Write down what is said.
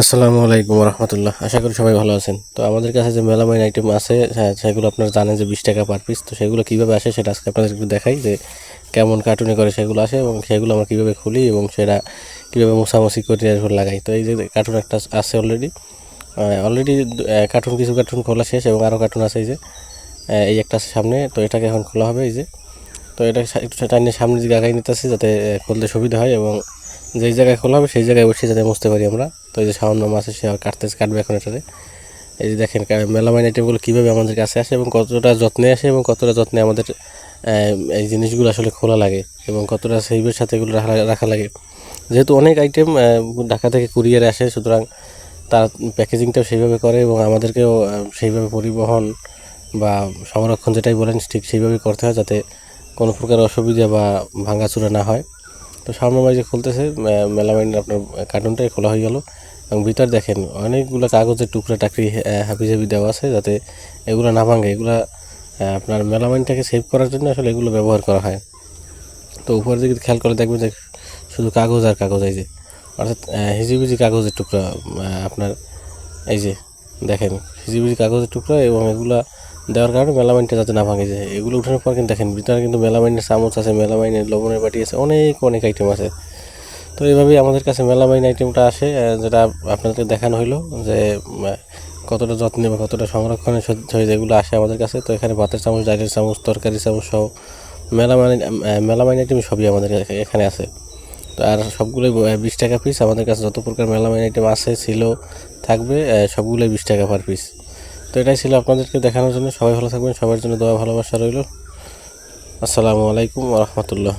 আসসালামু আলাইকুম রহমতুল্লাহ। আশা করি সবাই ভালো আছেন। তো আমাদের কাছে যে মেলামাইন আইটেম আছে হ্যাঁ সেগুলো আপনারা জানেন যে বিশ টাকা পার পিস তো সেগুলো কীভাবে আসে সেটা আজকে আপনাদের একটু দেখাই যে কেমন কার্টুনে করে সেগুলো আসে এবং সেগুলো আমরা কীভাবে খুলি এবং সেটা কীভাবে মোছামুছি করে লাগাই। তো এই যে কার্টুন একটা আছে অলরেডি অলরেডি কার্টুন কিছু কার্টুন খোলা শেষ এবং আরও কার্টুন আছে এই যে এই একটা আছে সামনে। তো এটাকে এখন খোলা হবে এই যে। তো এটা একটু টাইনে সামনের দিকে আগাই নিতেছি যাতে খুলতে সুবিধা হয় এবং যেই জায়গায় খোলা হবে সেই জায়গায় বসে যাতে মুছতে পারি আমরা। তো এই যে সামান্য মাছ সে কাটতে কাটবে এখন এটাতে। এই যে দেখেন মেলামাইন আইটেমগুলো কীভাবে আমাদের কাছে আসে এবং কতটা যত্নে আসে এবং কতটা যত্নে আমাদের এই জিনিসগুলো আসলে খোলা লাগে এবং কতটা সেইবের সাথে এগুলো রাখা রাখা লাগে। যেহেতু অনেক আইটেম ঢাকা থেকে কুরিয়ারে আসে, সুতরাং তার প্যাকেজিংটাও সেইভাবে করে এবং আমাদেরকেও সেইভাবে পরিবহন বা সংরক্ষণ যেটাই বলেন, ঠিক সেইভাবে করতে হয় যাতে কোনো প্রকার অসুবিধা বা ভাঙাচুরা না হয়। তো সামনে মাঝে খুলতেছে মেলামাইনের আপনার কার্টুনটাই খোলা হয়ে গেল। এবং ভিতর দেখেন, অনেকগুলো কাগজের টুকরা টাকরি হাবি জাবি দেওয়া আছে যাতে এগুলো না ভাঙে। এগুলো আপনার মেলামাইনটাকে সেভ করার জন্য আসলে এগুলো ব্যবহার করা হয়। তো উপরে দিকে খেয়াল করে দেখবেন যে শুধু কাগজ আর কাগজ, এই যে, অর্থাৎ হিজিবিজি কাগজের টুকরা আপনার, এই যে, দেখেন, হিজিবিজি কাগজের টুকরা এবং এগুলা দেওয়ার কারণে মেলামাইনটা যাতে না ভাঙে যায়। এগুলো উঠানোর পর কিন্তু দেখেন, ভিতরে কিন্তু মেলামাইনের চামচ আছে, মেলামাইনের লবণের বাটি আছে, অনেক অনেক আইটেম আছে। তো এইভাবেই আমাদের কাছে মেলামাইন আইটেমটা আসে যেটা আপনাদেরকে দেখানো হলো যে কতটা যত্নে বা কতটা সংরক্ষণের সহিত এগুলো আসে আমাদের কাছে। তো এখানে ভাতের চামচ ডাইলের চামচ তরকারি চামচ সহ মেলামাইন মেলামাইন আইটেম সবই আমাদের এখানে আছে। তো আর সবগুলোই বিশ টাকা পিস আমাদের কাছে যত প্রকার মেলামাইন আইটেম আছে, ছিল, থাকবে সবগুলোই বিশ টাকা পার পিস তো এটাই ছিল আপনাদেরকে দেখানোর জন্য। সবাই ভালো থাকবেন, সবার জন্য দোয়া, ভালোবাসা রইল। আসসালামু আলাইকুম রহমতুল্লাহ।